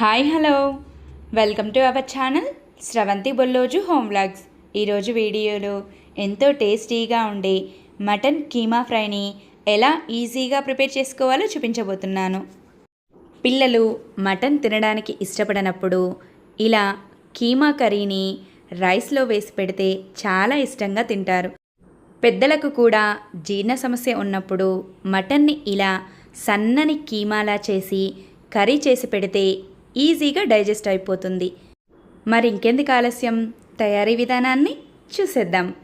Hi hello. Welcome to our channel Sravanthi Bolloju home vlogs. ఈరోజు వీడియోలో ఎంతో టేస్టీగా ఉండే మటన్ కీమా ఫ్రైని ఎలా ఈజీగా ప్రిపేర్ చేసుకోవాలో చూపించబోతున్నాను. పిల్లలు మటన్ తినడానికి ఇష్టపడనప్పుడు ఇలా కీమా కర్రీని రైస్లో వేసి పెడితే చాలా ఇష్టంగా తింటారు. పెద్దలకు కూడా జీర్ణ సమస్య ఉన్నప్పుడు మటన్ని ఇలా సన్నని కీమాలా చేసి కర్రీ చేసి పెడితే ఈజీగా డైజెస్ట్ అయిపోతుంది. మరి ఇంకెందుకు ఆలస్యం? తయారీ విధానాన్ని చూసేద్దాం.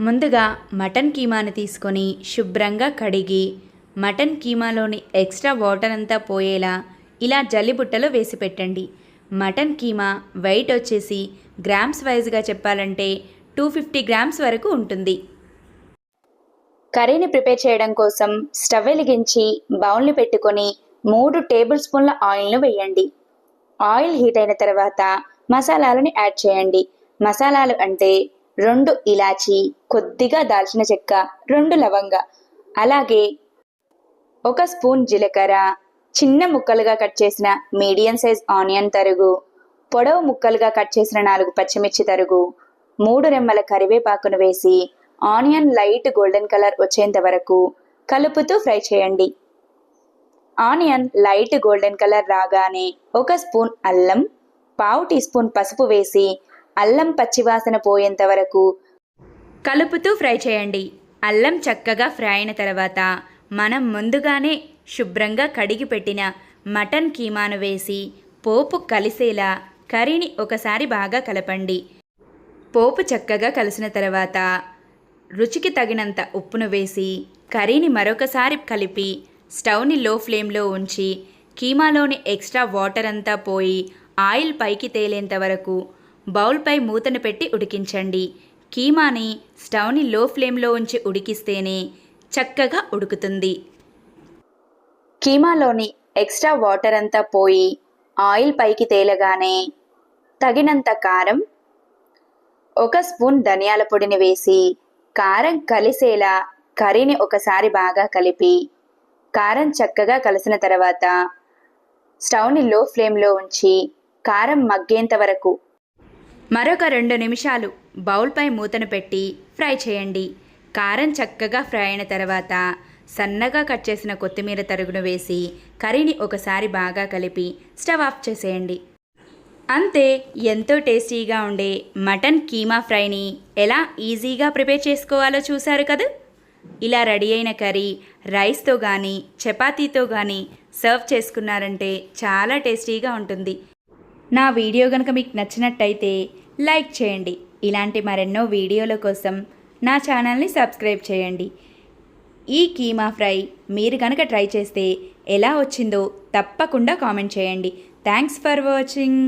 ముందుగా మటన్ కీమాని తీసుకొని శుభ్రంగా కడిగి మటన్ కీమాలోని ఎక్స్ట్రా వాటర్ అంతా పోయేలా ఇలా జల్లిబుట్టలో వేసి పెట్టండి. మటన్ కీమా వెయిట్ వచ్చేసి గ్రామ్స్ వైజ్గా చెప్పాలంటే టూ ఫిఫ్టీ గ్రామ్స్ వరకు ఉంటుంది. కర్రీని ప్రిపేర్ చేయడం కోసం స్టవ్ వెలిగించి బౌల్ని పెట్టుకొని మూడు టేబుల్ స్పూన్ల ఆయిల్ను వేయండి. ఆయిల్ హీట్ అయిన తర్వాత మసాలాలను యాడ్ చేయండి. మసాలాలు అంటే రెండు ఇలాచి కొద్దిగా దాల్చిన చెక్క రెండు లవంగ. అలాగే ఒక స్పూన్ జీలకర్ర చిన్న ముక్కలుగా కట్ చేసిన మీడియం సైజ్ ఆనియన్ తరుగు పొడవు ముక్కలుగా కట్ చేసిన నాలుగు పచ్చిమిర్చి తరుగు మూడు రెమ్మల కరివేపాకును వేసి ఆనియన్ లైట్ గోల్డెన్ కలర్ వచ్చేంత వరకు కలుపుతూ ఫ్రై చేయండి. ఆనియన్ లైట్ గోల్డెన్ కలర్ రాగానే ఒక స్పూన్ అల్లం పావు టీ స్పూన్ పసుపు వేసి అల్లం పచ్చివాసన పోయేంత వరకు కలుపుతూ ఫ్రై చేయండి. అల్లం చక్కగా ఫ్రై అయిన తర్వాత మనం ముందుగానే శుభ్రంగా కడిగి పెట్టిన మటన్ కీమాను వేసి పోపు కలిసేలా కర్రీని ఒకసారి బాగా కలపండి. పోపు చక్కగా కలిసిన తర్వాత రుచికి తగినంత ఉప్పును వేసి కర్రీని మరొకసారి కలిపి స్టవ్ని లో ఫ్లేమ్లో ఉంచి కీమాలోని ఎక్స్ట్రా వాటర్ అంతా పోయి ఆయిల్ పైకి తేలేంత వరకు బౌల్పై మూతను పెట్టి ఉడికించండి. కీమాని స్టవ్ని లో ఫ్లేమ్లో ఉంచి ఉడికిస్తేనే చక్కగా ఉడుకుతుంది. కీమాలోని ఎక్స్ట్రా వాటర్ అంతా పోయి ఆయిల్ పైకి తేలగానే తగినంత కారం ఒక స్పూన్ ధనియాల పొడిని వేసి కారం కలిసేలా కర్రీని ఒకసారి బాగా కలిపి కారం చక్కగా కలిసిన తర్వాత స్టవ్ని లో ఫ్లేమ్లో ఉంచి కారం మగ్గేంత వరకు. మరొక రెండు నిమిషాలు బౌల్పై మూతను పెట్టి ఫ్రై చేయండి. కారం చక్కగా ఫ్రై అయిన తర్వాత సన్నగా కట్ చేసిన కొత్తిమీర తరుగును వేసి కర్రీని ఒకసారి బాగా కలిపి స్టవ్ ఆఫ్ చేసేయండి. అంతే ఎంతో టేస్టీగా ఉండే మటన్ కీమా ఫ్రైని ఎలా ఈజీగా ప్రిపేర్ చేసుకోవాలో చూశారు కదా? ఇలా రెడీ అయిన కర్రీ రైస్తో కానీ చపాతీతో కానీ సర్వ్ చేసుకున్నారంటే చాలా టేస్టీగా ఉంటుంది. నా వీడియో కనుక మీకు నచ్చినట్టయితే లైక్ చేయండి. ఇలాంటి మరెన్నో వీడియోల కోసం నా ఛానల్ని సబ్స్క్రైబ్ చేయండి. ఈ కీమా ఫ్రై మీరు కనుక ట్రై చేస్తే ఎలా వచ్చిందో తప్పకుండా కామెంట్ చేయండి. Thanks for watching.